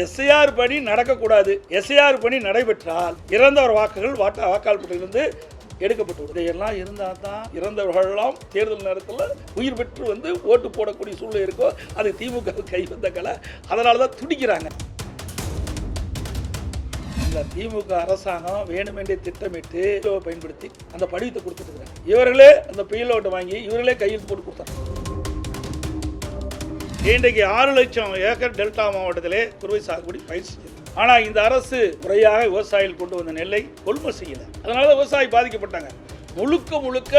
SIR பணி நடக்கக்கூடாது. SIR பணி நடைபெற்றால் இறந்தவர் வாக்குகள் வாட்டா வாக்காளர்களிலிருந்து எடுக்கப்பட்டு இதையெல்லாம் இருந்தால் தான் இறந்தவர்களெல்லாம் தேர்தல் நேரத்தில் உயிர் பெற்று வந்து ஓட்டு போடக்கூடிய சூழ்நிலை இருக்கோ அது திமுக கை வந்த கலை. அதனால தான் துடிக்கிறாங்க. இந்த திமுக அரசாங்கம் வேணுமென்றே திட்டமிட்டு பயன்படுத்தி அந்த படிவத்தை கொடுத்துட்டு இவர்களே அந்த பிஎல்ஓட்டை வாங்கி இவர்களே கையில் போட்டு கொடுத்தாங்க இன்றைக்கு ஆறு லட்சம் ஏக்கர் டெல்டா மாவட்டத்திலே குறுவை சாகுபடி பயிர் செஞ்சது ஆனால் இந்த அரசு முறையாக விவசாயிகள் கொண்டு வந்த நெல்லை கொள்முதல் செய்யலை. அதனால தான் விவசாயி பாதிக்கப்பட்டாங்க. முழுக்க முழுக்க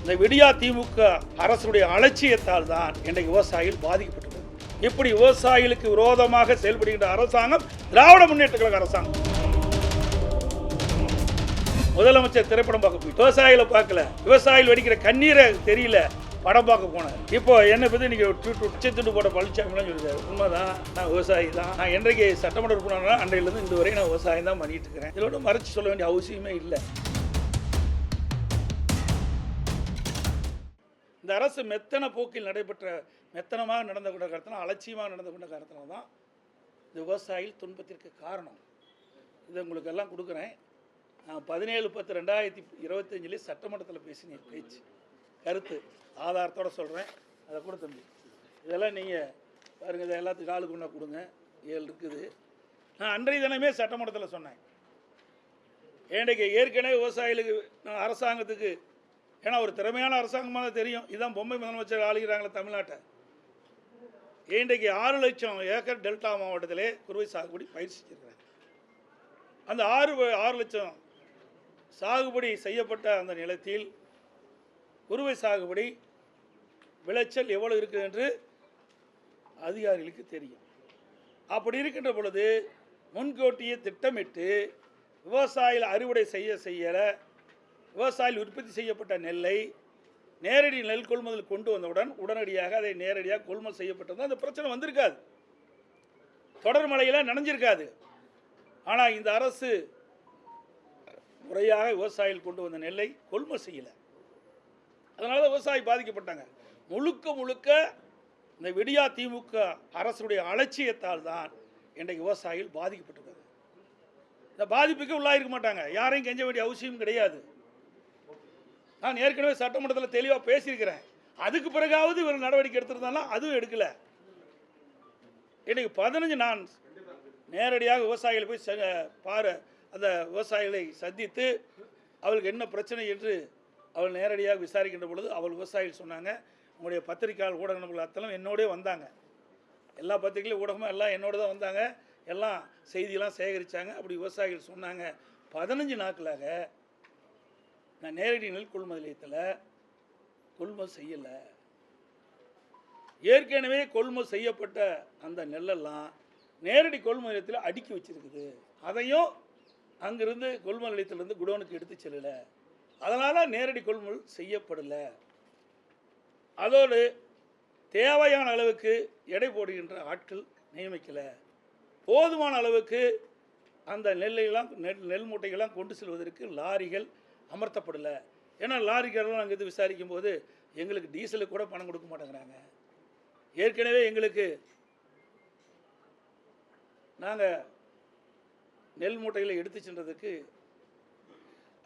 இந்த விடியா திமுக அரசுடைய அலட்சியத்தால் தான் இன்றைக்கு விவசாயிகள் பாதிக்கப்பட்டுள்ளது இப்படி விவசாயிகளுக்கு விரோதமாக செயல்படுகின்ற அரசாங்கம் திராவிட முன்னேற்ற கழக அரசாங்கம். முதலமைச்சர் திரைப்படம் பார்க்க போய் விவசாயிகளை பார்க்கல. விவசாயிகள் வெடிக்கிற கண்ணீரை தெரியல. படம் பார்க்க போனேன். இப்போ என்னை பற்றி நீங்கள் உச்சத்துட்டு போட பழனிசாமிலாம் உண்மை உண்மைதான் நான் விவசாயி தான். நான் என்றைக்கு சட்டமன்ற உறுப்பினர்னா அன்றையிலேருந்து இந்த வரையும் நான் விவசாயம் தான் பண்ணிட்டு இருக்கிறேன். இதோட மறைச்சு சொல்ல வேண்டிய அவசியமே இல்லை. இந்த அரசு மெத்தன போக்கில் நடைபெற்ற மெத்தனமாக நடந்த கொண்ட காரணத்தினால் அலட்சியமாக நடந்து கொண்ட காரணத்தினால தான் இந்த விவசாயிகள் துன்பத்திற்கு காரணம். இதை உங்களுக்கு எல்லாம் கொடுக்குறேன். நான் பதினேழு பத்து ரெண்டாயிரத்தி இருபத்தஞ்சிலே சட்டமன்றத்தில் பேசினேன் பேச்சு. கருத்து ஆதாரத்தோட சொல்கிறேன் அதை கூட தம்பி. இதெல்லாம் நீங்கள் பாருங்கள் இதை எல்லாத்துக்கும் ஆளுக்கு ஒன்றா கொடுங்க. ஏழு இருக்குது. நான் அன்றைய தினமே சட்டமன்றத்தில் சொன்னேன். ஏண்டைக்கு ஏற்கனவே விவசாயிகளுக்கு நான் அரசாங்கத்துக்கு ஏன்னா ஒரு திறமையான அரசாங்கமாக தான் தெரியும். இதுதான் பொம்மை முதலமைச்சர் ஆளுகிறாங்களே தமிழ்நாட்டை. இன்றைக்கு ஆறு லட்சம் ஏக்கர் டெல்டா மாவட்டத்திலே குறுவை சாகுபடி பயிர் செஞ்சிருக்கிறாங்க அந்த ஆறு ஆறு லட்சம் சாகுபடி செய்யப்பட்ட அந்த நிலத்தில் குறுவை சாகுபடி விளைச்சல் எவ்வளவு இருக்குது என்று அதிகாரிகளுக்கு தெரியும். அப்படி இருக்கின்ற பொழுது முன்கூட்டியே திட்டமிட்டு விவசாயிகள் அறுவடை செய்ய செய்யலை விவசாயிகள் உற்பத்தி செய்யப்பட்ட நெல்லை நேரடி நெல் கொள்முதல் கொண்டு வந்தவுடன் உடனடியாக அதை நேரடியாக கொள்முதல் செய்யப்பட்டது அந்த பிரச்சனை வந்திருக்காது. தொடர் மழையெல்லாம் நனைஞ்சிருக்காது. ஆனால் இந்த அரசு முறையாக விவசாயிகள் கொண்டு வந்த நெல்லை கொள்முதல் செய்யலை. அதனால தான் விவசாயி பாதிக்கப்பட்டாங்க. முழுக்க முழுக்க இந்த விடியா திமுக அரசுடைய அலட்சியத்தால் தான் இன்றைக்கு விவசாயிகள் பாதிக்கப்பட்டிருக்காங்க. இந்த பாதிப்புக்கு உள்ளாயிருக்க மாட்டாங்க. யாரையும் கெஞ்ச வேண்டிய அவசியம் கிடையாது. நான் ஏற்கனவே சட்டமன்றத்தில் தெளிவாக பேசியிருக்கிறேன். அதுக்கு பிறகாவது இவர் நடவடிக்கை எடுத்திருந்தாலும் அதுவும் எடுக்கல. இன்னைக்கு பதினஞ்சு நான் நேரடியாக விவசாயிகளை போய் ச- பாரு அந்த விவசாயிகளை சந்தித்து அவளுக்கு என்ன பிரச்சனை என்று அவள் நேரடியாக விசாரிக்கின்ற பொழுது அவள் விவசாயிகள் சொன்னாங்க உங்களுடைய பத்திரிகையாளர் ஊடக நண்பர்கள் அத்தலும் என்னோடய வந்தாங்க. எல்லா பத்திரிகையிலும் ஊடகமும் எல்லாம் என்னோட தான் வந்தாங்க. எல்லாம் செய்தியெல்லாம் சேகரித்தாங்க அப்படி விவசாயிகள் சொன்னாங்க. பதினஞ்சு நாட்களாக நான் நேரடி நெல் கொள்முதல் நிலையத்தில் கொள்முதல் செய்யலை. ஏற்கனவே கொள்முதல் செய்யப்பட்ட அந்த நெல்லெல்லாம் நேரடி கொள்முதல் நிலையத்தில் அடுக்கி வச்சுருக்குது. அதையும் அங்கேருந்து கொள்முதல் நிலையத்திலேருந்து குடோனுக்கு எடுத்து செல்லலை. அதனால் நேரடி கொள்முதல் செய்யப்படலை. அதோடு தேவையான அளவுக்கு எடை போடுகின்ற ஆட்கள் நியமிக்கலை. போதுமான அளவுக்கு அந்த நெல்லையெல்லாம் நெல் நெல் மூட்டைகள்லாம் கொண்டு செல்வதற்கு லாரிகள் அமர்த்தப்படலை. ஏன்னா லாரிக்காரெல்லாம் நாங்கள் இது விசாரிக்கும் போது எங்களுக்கு டீசலுக்கு கூட பணம் கொடுக்க மாட்டேங்கிறாங்க. ஏற்கனவே எங்களுக்கு நாங்கள் நெல் மூட்டைகளை எடுத்து சென்றதுக்கு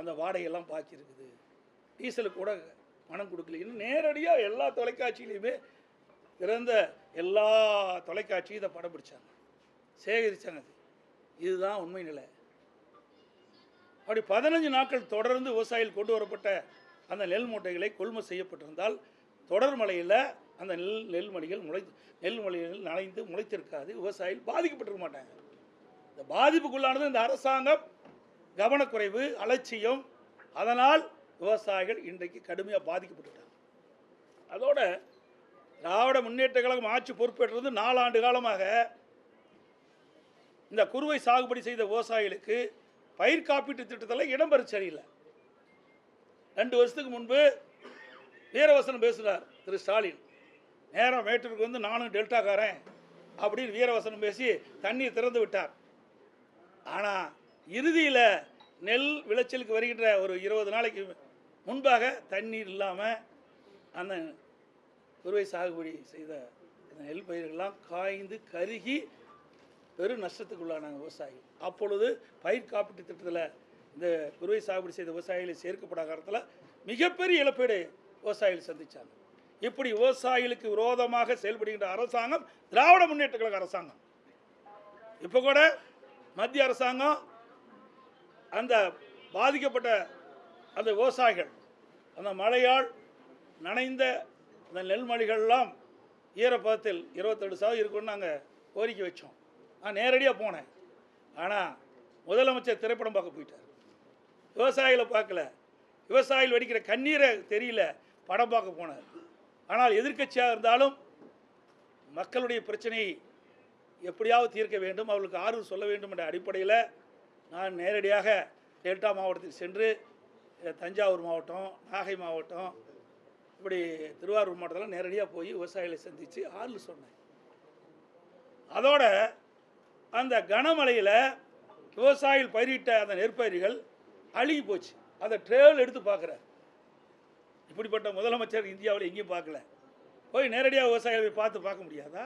அந்த வாடகையெல்லாம் பாக்கி இருக்குது டீசலுக்கு கூட பணம் கொடுக்கல. இன்னும் நேரடியாக எல்லா தொலைக்காட்சியிலையுமே திறந்த எல்லா தொலைக்காட்சியும் இதை படம் பிடிச்சாங்க சேகரிச்சாங்க அது. இதுதான் உண்மை நிலை. அப்படி பதினஞ்சு நாட்கள் தொடர்ந்து விவசாயிகள் கொண்டு வரப்பட்ட அந்த நெல் மூட்டைகளை கொள்முதல் செய்யப்பட்டிருந்தால் தொடர் மழையில் அந்த நெல் நெல்மணிகள் முளை நெல் மணிகள் நனைந்து முளைத்திருக்காது. விவசாயிகள் பாதிக்கப்பட்டிருக்க மாட்டாங்க. இந்த பாதிப்புக்குள்ளானது இந்த அரசாங்கம் கவனக்குறைவு அலட்சியம். அதனால் விவசாயிகள் இன்றைக்கு கடுமையாக பாதிக்கப்பட்டுட்டாங்க. அதோட திராவிட முன்னேற்ற கழகம் ஆட்சி பொறுப்பேற்றது நாலாண்டு காலமாக. இந்த குறுவை சாகுபடி செய்த விவசாயிகளுக்கு பயிர் காப்பீட்டு திட்டத்தில் இடம்பெற சரியில்லை. ரெண்டு வருஷத்துக்கு முன்பு வீரவசனம் பேசுகிறார் திரு ஸ்டாலின். நேரம் மேட்டூருக்கு வந்து நானும் டெல்டாக்காரன் அப்படின்னு வீரவசனம் பேசி தண்ணீர் திறந்து விட்டார். ஆனால் இறுதியில் நெல் விளைச்சலுக்கு வருகின்ற ஒரு இருபது நாளைக்கு முன்பாக தண்ணீர் இல்லாமல் அந்த குறுவை சாகுபடி செய்த நெல் பயிர்கள்லாம் காய்ந்து கருகி பெரும் நஷ்டத்துக்குள்ளானாங்க விவசாயி அப்பொழுது பயிர் காப்பீட்டு திட்டத்தில் இந்த குறுவை சாகுபடி செய்த விவசாயிகளை சேர்க்கப்படாத காலத்தில் மிகப்பெரிய இழப்பீடு விவசாயிகள் சந்தித்தாங்க இப்படி விவசாயிகளுக்கு விரோதமாக செயல்படுகின்ற அரசாங்கம் திராவிட முன்னேற்ற கழக அரசாங்கம். இப்போ கூட மத்திய அரசாங்கம் அந்த பாதிக்கப்பட்ட அந்த விவசாயிகள் அந்த மழையால் நனைந்த அந்த நெல்மணிகள்லாம் ஈரப்பதத்தில் இருபத்தெட்டு சதவீதம் இருக்குன்னு நாங்கள் கோரிக்கை வச்சோம். நான் நேரடியாக போனேன். ஆனால் முதலமைச்சர் திரைப்படம் பார்க்க போயிட்டார். விவசாயிகளை பார்க்கல. விவசாயிகள் வெடிக்கிற கண்ணீரை தெரியல. படம் பார்க்க போனார். ஆனால் எதிர்க்கட்சியாக இருந்தாலும் மக்களுடைய பிரச்சனையை எப்படியாவது தீர்க்க வேண்டும் அவர்களுக்கு ஆர்வம் சொல்ல வேண்டும் என்ற அடிப்படையில் நான் நேரடியாக டெல்டா மாவட்டத்துக்கு சென்று தஞ்சாவூர் மாவட்டம் நாகை மாவட்டம் இப்படி திருவாரூர் மாவட்டத்தில் நேரடியாக போய் விவசாயிகளை சந்தித்து ஆறுதல் சொன்னேன். அதோட அந்த கனமழையில் விவசாயிகள் பயிரிட்ட அந்த நெற்பயிர்கள் அழுகி போச்சு. அதை ட்ரேல் எடுத்து பார்க்குறார். இப்படிப்பட்ட முதலமைச்சர் இந்தியாவில் எங்கேயும் பார்க்கல. போய் நேரடியாக விவசாயிகளை போய் பார்த்து பார்க்க முடியாதா?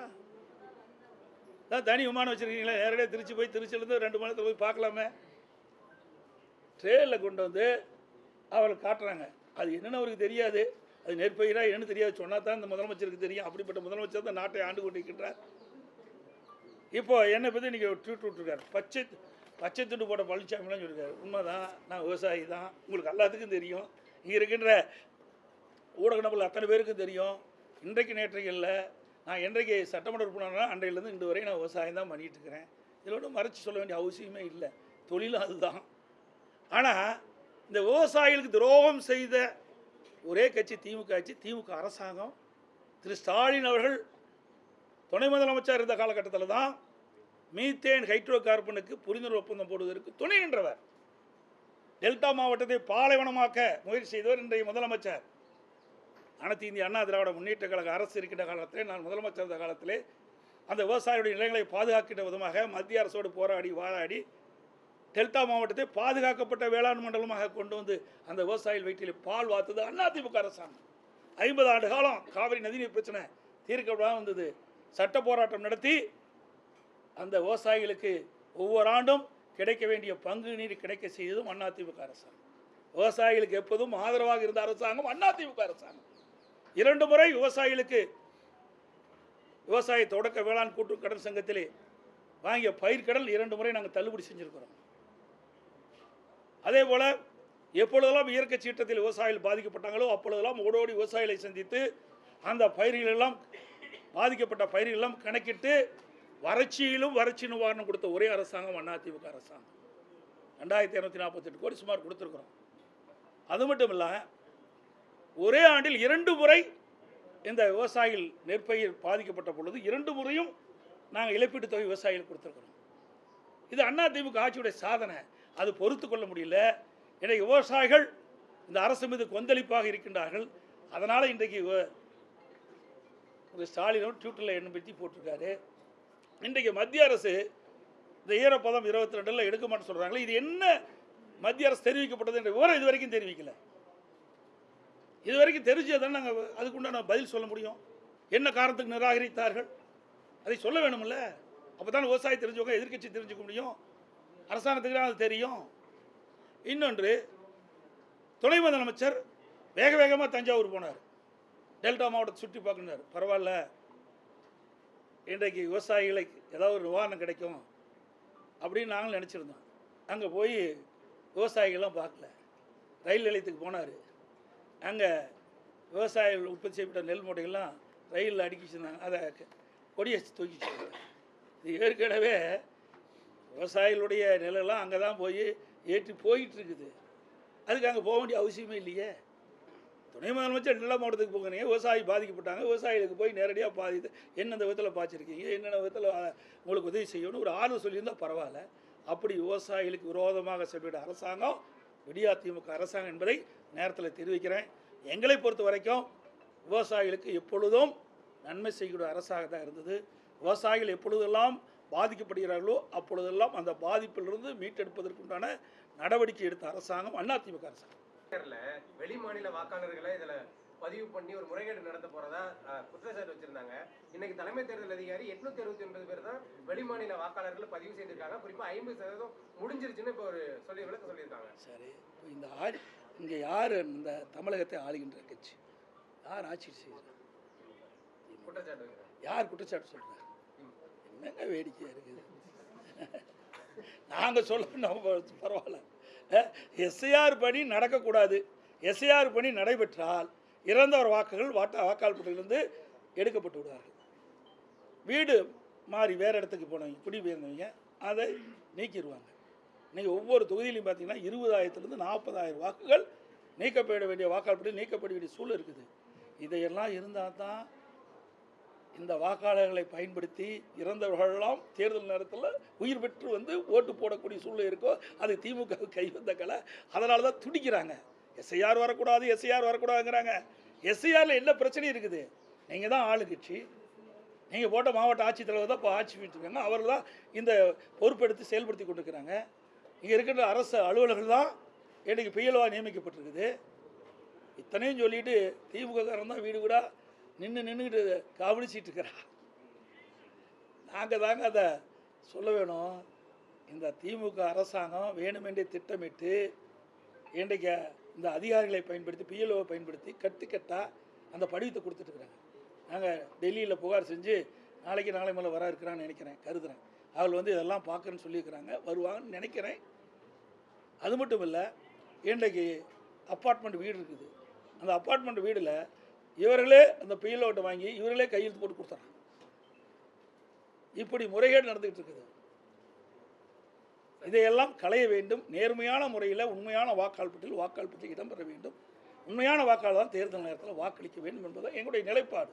தான் தனி விமானம் வச்சுருக்கீங்களா நேரடியாக திருச்சி போய் திருச்சியிலேருந்து ரெண்டு மணி போய் பார்க்கலாமே. ட்ரெயினில் கொண்டு வந்து அவளை காட்டுறாங்க. அது என்னென்னு அவருக்கு தெரியாது. அது நெற்பயிரா என்னன்னு தெரியாது. சொன்னால் தான் இந்த முதலமைச்சருக்கு தெரியும். அப்படிப்பட்ட முதலமைச்சர் தான் நாட்டை ஆண்டு கொண்டிருக்கின்றார். இப்போ என்னை பற்றி இன்றைக்கி ட்வீட் விட்டுருக்காரு. பச்சை பச்சை துண்டு போட்ட பழனிசாமிலாம் சொல்லியிருக்காரு உண்மைதான். நான் விவசாயி தான். உங்களுக்கு எல்லாத்துக்கும் தெரியும். இங்கே இருக்கின்ற ஊடக நபர்கள் அத்தனை பேருக்கும் தெரியும். இன்றைக்கு நேற்றைகளில் இல்லை. நான் என்றைக்கு சட்டமன்ற உறுப்பினர்னா அன்றையிலேருந்து இன்று வரை நான் விவசாயம் தான் பண்ணிகிட்டு இருக்கிறேன் இதில் ஒன்றும் மறைச்சி சொல்ல வேண்டிய அவசியமே இல்லை. தொழிலும் அதுதான். ஆனால் இந்த விவசாயிகளுக்கு துரோகம் செய்த ஒரே கட்சி திமுக ஆட்சி திமுக அரசாங்கம். திரு ஸ்டாலின் அவர்கள் துணை முதலமைச்சர் இருந்த காலகட்டத்தில் தான் மீத்தேன் ஹைட்ரோ கார்பனுக்கு புரிந்துணர்வு ஒப்பந்தம் போடுவதற்கு துணை நின்றவர். டெல்டா மாவட்டத்தை பாலைவனமாக்க முயற்சி செய்தவர் இன்றைய முதலமைச்சர். அனைத்து இந்திய அண்ணா திராவிட முன்னேற்ற கழக அரசு இருக்கின்ற காலத்திலே நான் முதலமைச்சர் இருந்த காலத்திலே அந்த விவசாயிகளுடைய நிலங்களை பாதுகாக்கின்ற விதமாக மத்திய அரசோடு போராடி வாராடி டெல்டா மாவட்டத்தை பாதுகாக்கப்பட்ட வேளாண் மண்டலமாக கொண்டு வந்து அந்த விவசாயிகள் வயிற்றில் பால் வாத்தது அதிமுக அரசாங்கம். ஐம்பது ஆண்டு காலம் காவிரி நதிநீர் பிரச்சனை தீர்க்கப்படாமல் வந்தது. சட்ட போராட்டம் நடத்தி அந்த விவசாயிகளுக்கு ஒவ்வொரு ஆண்டும் கிடைக்க வேண்டிய பங்கு நீர் கிடைக்க செய்ததும் அதிமுக அரசாங்கம். விவசாயிகளுக்கு எப்போதும் ஆதரவாக இருந்த அரசாங்கம் அதிமுக அரசாங்கம். இரண்டு முறை விவசாயிகளுக்கு விவசாய தொடக்க வேளாண் கூட்டு கடன் சங்கத்திலே வாங்கிய பயிர்க்கடன் இரண்டு முறை நாங்கள் தள்ளுபடி செஞ்சுருக்கிறோம். அதே போல் எப்பொழுதெல்லாம் இயற்கை சீற்றத்தில் விவசாயிகள் பாதிக்கப்பட்டாங்களோ அப்பொழுதெல்லாம் ஓடோடி விவசாயிகளை சந்தித்து அந்த பயிர்களெல்லாம் பாதிக்கப்பட்ட பயிர்களெல்லாம் கணக்கிட்டு வறட்சியிலும் வறட்சி நிவாரணம் கொடுத்த ஒரே அரசாங்கம் அதிமுக அரசாங்கம். ரெண்டாயிரத்தி இரநூத்தி நாற்பத்தெட்டு கோடி சுமார் கொடுத்துருக்குறோம். அது மட்டும் இல்லை ஒரே ஆண்டில் இரண்டு முறை இந்த விவசாயிகள் நெற்பயிர் பாதிக்கப்பட்ட பொழுது இரண்டு முறையும் நாங்கள் இழப்பீட்டு தொகை விவசாயிகள் கொடுத்துருக்குறோம். இது அண்ணா ஆட்சியுடைய சாதனை. அது பொறுத்து கொள்ள முடியல. இன்றைக்கு விவசாயிகள் இந்த அரசு மீது கொந்தளிப்பாக இருக்கின்றார்கள். அதனால் இன்றைக்கு ஒரு ஸ்டாலினும் ட்விட்டரில் என்ன பற்றி போட்டிருக்காரு. இன்றைக்கு மத்திய அரசு இந்த ஈரப்பதம் இருபத்தி ரெண்டில் எடுக்க மாட்டேன்னு சொல்கிறாங்களே இது என்ன மத்திய அரசு தெரிவிக்கப்பட்டது என்ற விவரம் இது வரைக்கும் தெரிவிக்கல. இது வரைக்கும் தெரிஞ்சதான் நாங்கள் அதுக்குண்டான பதில் சொல்ல முடியும். என்ன காரணத்துக்கு நிராகரித்தார்கள்? அதை சொல்ல வேணும்ல. அப்போ தான் விவசாயி தெரிஞ்சவங்க எதிர்கட்சி தெரிஞ்சுக்க முடியும். அரசாங்கத்துக்கு தான் அது தெரியும். இன்னொன்று துணை முதலமைச்சர் வேக வேகமாக தஞ்சாவூர் போனார். டெல்டா மாவட்டத்தை சுற்றி பார்க்கணுனார் பரவாயில்ல. இன்றைக்கு விவசாயிகளுக்கு ஏதாவது ஒரு நிவாரணம் கிடைக்கும் அப்படின்னு நாங்களும் நினச்சிருந்தோம். அங்கே போய் விவசாயிகள்லாம் பார்க்கல. ரயில் நிலையத்துக்கு போனார். அங்கே விவசாயிகள் உற்பத்தி செய்யப்பட்ட நெல் மூட்டைகள்லாம் ரயிலில் அடுக்கி வச்சிருந்தாங்க அதை கொடியை தூக்கி வச்சிருந்தாங்க. இது ஏற்கனவே விவசாயிகளுடைய நிலெல்லாம் அங்கே தான் போய் ஏற்றி போயிட்டு இருக்குது அதுக்கு அங்கே போக வேண்டிய அவசியமே இல்லையே. துணை முதலமைச்சர் நில மாவட்டத்துக்கு போகிறீங்க விவசாயி பாதிக்கப்பட்டாங்க விவசாயிகளுக்கு போய் நேரடியாக பாதித்து என்னென்ன விதத்தில் பாய்ச்சிருக்கீங்க என்னென்ன விதத்தில் உங்களுக்கு உதவி செய்யணும்னு ஒரு ஆர்வம் சொல்லியிருந்தால் பரவாயில்ல. அப்படி விவசாயிகளுக்கு விரோதமாக செயல்பட அரசாங்கம் விடியா திமுக அரசாங்கம் என்பதை நேரத்தில் தெரிவிக்கிறேன். எங்களை பொறுத்த வரைக்கும் விவசாயிகளுக்கு எப்பொழுதும் நன்மை செய்யக்கூடிய அரசாக தான் இருந்தது. விவசாயிகள் எப்பொழுதெல்லாம் பாதிக்கப்படுகிறார்களோ அப்பொழுதெல்லாம் அந்த பாதிப்பிலிருந்து மீட்டெடுப்பதற்குண்டான நடவடிக்கை எடுத்த அரசாங்கம் அதிமுக அரசாங்கம். வெளி மாநில வாக்காளர்களை இதுல பதிவு பண்ணி ஒரு முறைகேடு நடத்த போறதா குற்றச்சாட்டு வச்சிருந்தாங்க. இன்னைக்கு தலைமை தேர்தல் அதிகாரி எட்நூத்தி அறுபத்தி ஒன்பது பேர் தான் வெளிமாநில வாக்காளர்கள் பதிவு செய்திருக்காங்க. குறிப்பா ஐம்பது சதவீதம் முடிஞ்சிருச்சுன்னு இப்போ ஒரு சொல்லி விளக்க சொல்லியிருக்காங்க. சரி இந்த ஆட்சி இங்கே யார் இந்த தமிழகத்தை ஆளுகின்ற கட்சி? யார் ஆட்சி செய்கிறார்? யார் குற்றச்சாட்டு சொல்கிறார் என்னங்க வேடிக்கையாக இருக்குது? நாங்கள் சொல்லணும் பரவாயில்ல. எஸ்ஐஆர் பணி நடக்கக்கூடாது. எஸ்ஐஆர் பணி நடைபெற்றால் இறந்தவர் வாக்குகள் வாட்டா வாக்காளர்களிலிருந்து எடுக்கப்பட்டு விடுவார்கள். வீடு மாறி வேறு இடத்துக்கு போனவங்க குடிபெயர்ந்தவங்க அதை நீக்கிடுவாங்க. இன்றைக்கி ஒவ்வொரு தொகுதியிலையும் பார்த்தீங்கன்னா இருபதாயிரத்துலேருந்து நாற்பதாயிரம் வாக்குகள் நீக்கப்பட வேண்டிய வாக்காளர்படி நீக்கப்பட வேண்டிய சூழல் இருக்குது. இதையெல்லாம் இருந்தால் தான் இந்த வாக்காளர்களை பயன்படுத்தி இறந்தவர்களெல்லாம் தேர்தல் நேரத்தில் உயிர் பெற்று வந்து ஓட்டு போடக்கூடிய சூழ்நிலை இருக்கோ அது திமுக கை வந்த கலை. அதனால தான் துடிக்கிறாங்க. எஸ்ஐஆர் வரக்கூடாது எஸ்ஐஆர் வரக்கூடாதுங்கிறாங்க. எஸ்ஐஆரில் என்ன பிரச்சனை இருக்குது? நீங்கள் தான் ஆளுங்கட்சி. நீங்கள் போட்ட மாவட்ட ஆட்சித்தலைவர் தான் இப்போ ஆட்சி இருக்காங்க அவர் தான் இந்த பொறுப்பெடுத்து செயல்படுத்தி கொண்டிருக்கிறாங்க. இங்கே இருக்கின்ற அரசு அலுவலர்கள் தான் எனக்கு பிஎல்ஓவாக நியமிக்கப்பட்டிருக்குது. இத்தனையும் சொல்லிட்டு திமுககாரன் தான் வீடு வீடாக நின்று நின்றுக்கிட்டு கவனிச்சிட்டு இருக்கிறா. நாங்கள் தாங்க அதை சொல்ல வேணும். இந்த திமுக அரசாங்கம் வேணுமென்றே திட்டமிட்டு இன்றைக்கு இந்த அதிகாரிகளை பயன்படுத்தி பிஎல்ஓவை பயன்படுத்தி கட்டுக்கட்டாக அந்த படிவத்தை கொடுத்துட்ருக்குறாங்க நாங்கள் டெல்லியில் புகார் செஞ்சு நாளைக்கு நாளை மேலே வர இருக்கிறான்னு நினைக்கிறேன் கருதுறேன். அவள் வந்து இதெல்லாம் பார்க்குறேன்னு சொல்லியிருக்கிறாங்க. வருவாங்கன்னு நினைக்கிறேன். அது மட்டும் இல்லை இன்றைக்கு அப்பார்ட்மெண்ட் வீடு இருக்குது. அந்த அப்பார்ட்மெண்ட் வீடில் இவர்களே அந்த பிஎல்ஓட்டை வாங்கி இவர்களே கையெழுத்து போட்டு கொடுத்துறாங்க. இப்படி முறைகேடு நடந்துகிட்டு இருக்குது. இதையெல்லாம் களைய வேண்டும். நேர்மையான முறையில் உண்மையான வாக்காளர் பட்டியல் வாக்காளர் பட்டியல் இடம்பெற வேண்டும். உண்மையான வாக்காளர் தான் தேர்தல் நேரத்தில் வாக்களிக்க வேண்டும் என்பது எங்களுடைய நிலைப்பாடு.